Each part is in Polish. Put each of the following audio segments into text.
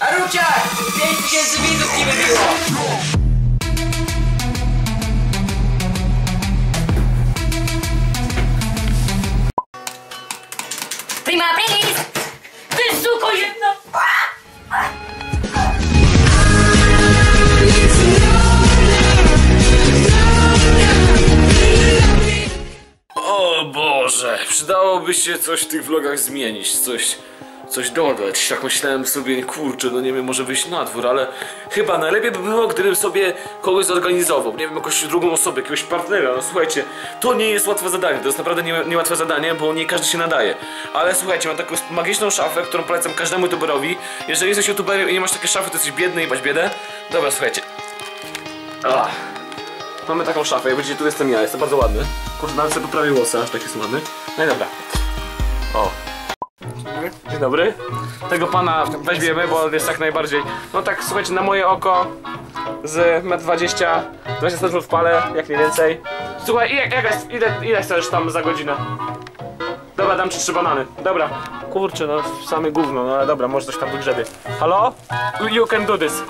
Arucha, tem que resumir do que bebeu. Prima, preguiça! Fiz suco, gente! Przydałoby się coś w tych vlogach zmienić, coś, coś dodać. Tak myślałem sobie, kurczę, no nie wiem, może wyjść na dwór, ale chyba najlepiej by było, gdybym sobie kogoś zorganizował. Nie wiem, jakąś drugą osobę, jakiegoś partnera. No słuchajcie, to nie jest łatwe zadanie, to jest naprawdę nie, niełatwe zadanie, bo nie każdy się nadaje. Ale słuchajcie, mam taką magiczną szafę, którą polecam każdemu youtuberowi. Jeżeli jesteś youtuberem i nie masz takiej szafy, to jesteś biedny i masz biedę. Dobra, słuchajcie. Ach. Mamy taką szafę, jak widzicie, tu jestem ja, jestem bardzo ładny. Kurde, nawet sobie poprawił włosy, aż tak jest ładny. No i dobra. O. Dzień dobry. Tego pana weźmiemy, bo on jest tak najbardziej... No tak, słuchajcie, na moje oko z 1,20 m, 20 cm w pale, jak nie więcej. Słuchaj, ile, ile, ile, ile chcesz tam za godzinę? Dobra, dam ci trzy banany. Dobra. Kurczę, no same gówno, no ale dobra, może coś tam wygrzebie. Halo? You can do this.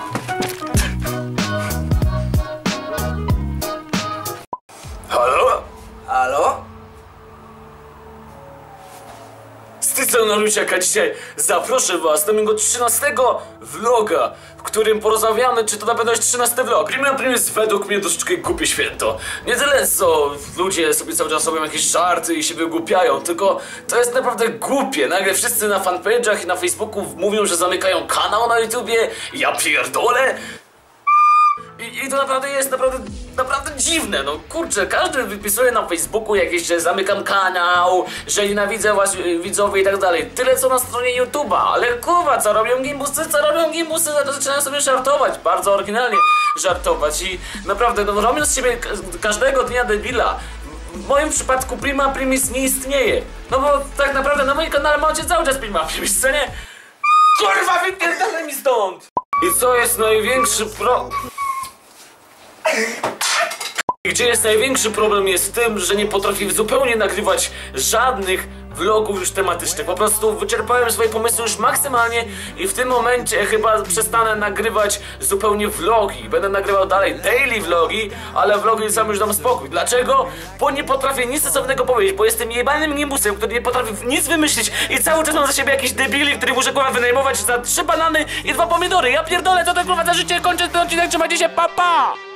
Tej strony Luciaka dzisiaj zaproszę was do mojego 13 vloga, w którym porozmawiamy, czy to na pewno jest 13 vlog. Prima Prim jest według mnie troszeczkę głupie święto. Nie tyle co ludzie sobie cały czas robią jakieś żarty i się wygłupiają, tylko to jest naprawdę głupie. Nagle wszyscy na fanpage'ach i na Facebooku mówią, że zamykają kanał na YouTubie. Ja pierdolę. I, I to naprawdę jest naprawdę, naprawdę dziwne, no kurczę, każdy wypisuje na Facebooku jakieś, że zamykam kanał, że nienawidzę was y, widzowie i tak dalej. Tyle co na stronie YouTube'a, ale kurwa, co robią gimbusy, co robią gimbusy, zaczynają sobie żartować, bardzo oryginalnie żartować i naprawdę, no robią z siebie ka- każdego dnia debila. W moim przypadku Prima Primis nie istnieje, no bo tak naprawdę na moim kanale macie cały czas Prima Primis, co nie? Kurwa, wypierdolę mi stąd! I co jest największy pro... Gdzie jest największy problem jest w tym, że nie potrafię zupełnie nagrywać żadnych vlogów już tematycznych. Po prostu wyczerpałem swoje pomysły już maksymalnie i w tym momencie chyba przestanę nagrywać zupełnie vlogi. Będę nagrywał dalej daily vlogi, ale vlogi sam już dam spokój. Dlaczego? Bo nie potrafię nic sensownego powiedzieć, bo jestem jebanym nimbusem, który nie potrafi nic wymyślić i cały czas mam za siebie jakiś debili, który muszę kurwa wynajmować za trzy banany i dwa pomidory. Ja pierdolę, co to kurwa za życie, kończę ten odcinek, trzymajcie się, pa pa!